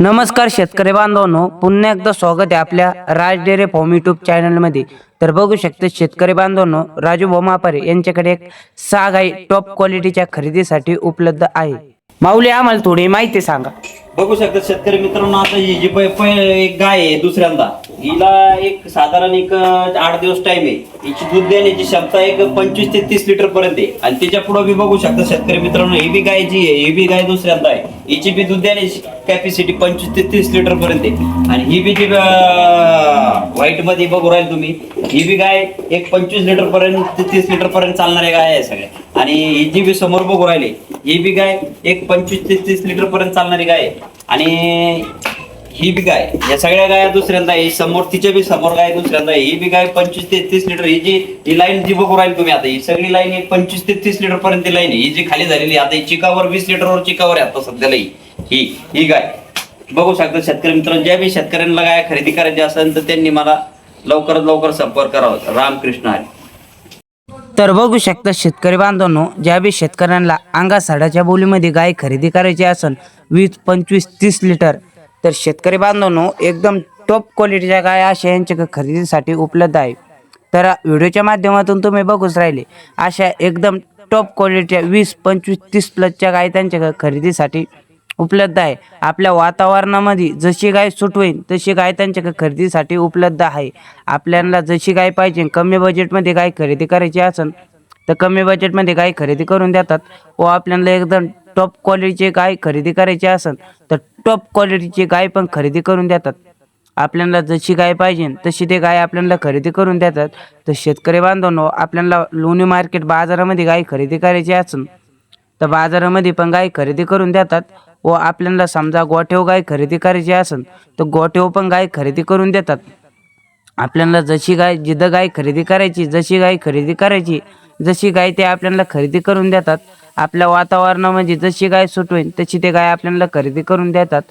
नमस्कार शेतकरी बांधवांनो पुन्हा एकदा स्वागत आहे आपल्या राज डेरे फॉर्म युट्यूब चॅनलमध्ये तर बघू शकते शेतकरी बांधवांनो राजू भोमापारे यांच्याकडे एक सहा गाई टॉप क्वालिटीच्या खरेदीसाठी उपलब्ध आहे. माऊली आम्हाला थोडी माहिती सांगा. बघू शकता शेतकरी मित्रांनो आता ही जी पै- पै- एक गाय आहे दुसऱ्यांदा हिला एक साधारण एक अं, आठ दिवस टाइम आहे. हिची दूध देण्याची क्षमता एक पंचवीस ते तीस लिटर पर्यंत आहे. आणि त्याच्या पुढे बी बघू शकता शेतकरी मित्रांनो ही बी गाय जी आहे ही बी गाय दुसऱ्यांदा आहे. हिची बी दूध देण्याची कॅपॅसिटी पंचवीस ते तीस लिटर पर्यंत आहे. आणि ही बी जी व्हाईटमध्ये बघू राहील तुम्ही ही बी गाय एक पंचवीस लिटर पर्यंत ते तीस लिटर पर्यंत चालणारी गाय आहे सगळ्या. आणि ही जी बी समोर बघू राहिली ही बी गाय एक पंचवीस ते तीस लिटर पर्यंत चालणारी गाय आहे. आणि ही बी गाय. या सगळ्या गाया दुसऱ्यांदा आहे. समोर तिच्या बी समोर गाय दुसऱ्यांदा आहे. ही बी गाय पंचवीस ते तीस लिटर. ही जी ही लाईन जी बघू राहील तुम्ही आता ही सगळी लाईन ही पंचवीस ते तीस लिटर पर्यंत लाईन आहे. ही जी खाली झालेली आता ही चिकावर वीस लिटरवर चिकावर आहे आता सध्याला ही. ही ही गाय. बघू शकता शेतकरी मित्रांनो ज्या बी शेतकऱ्यांना गाय खरेदी करायची असेल तर त्यांनी मला लवकरात लवकर संपर्क करावा रामकृष्ण हरी. तर बघू शकता शेतकरी बांधवांनो ज्या बी शेतकऱ्यांना अंगा साडाच्या बोलीमध्ये गाय खरेदी करायची असेल वीस पंचवीस तीस लिटर तर शेतकरी बांधवांनो एकदम टॉप क्वालिटीच्या गाय अशा यांच्या खरेदीसाठी उपलब्ध आहे. तर व्हिडिओच्या माध्यमातून तुम्ही बघूच राहिले अशा एकदम टॉप क्वालिटीच्या वीस पंचवीस तीस प्लसच्या गाय त्यांच्या खरेदीसाठी उपलब्ध आहे. आपल्या वातावरणामध्ये जशी गाय सुट होईल तशी गाय त्यांच्या खरेदीसाठी उपलब्ध आहे. आपल्याला जशी गाय पाहिजे कमी बजेटमध्ये गाय खरेदी करायची असेल तर कमी बजेटमध्ये गाय खरेदी करून देतात. व आपल्याला एकदम टॉप क्वालिटीचे गाय खरेदी करायची असेल तर टॉप क्वालिटीची गाय पण खरेदी करून देतात. आपल्याला जशी गाय पाहिजे तशी ते गाय आपल्याला खरेदी करून देतात. तर शेतकरी बांधवांनो आपल्याला लोणी मार्केट बाजारामध्ये गाय खरेदी करायची असेल तर बाजारामध्ये पण गाय खरेदी करून देतात. व आपल्याला समजा गोठेव गाय खरेदी करायची असेल तर गोठेव पण गाय खरेदी करून देतात. आपल्याला जशी गाय जिथं गाय खरेदी करायची जशी गाय खरेदी करायची जशी गाय ते आपल्याला खरेदी करून देतात आपल्या वातावरणामध्ये जशी गाय सुटवेन तशी ते गाय आपल्याला खरेदी करून देतात.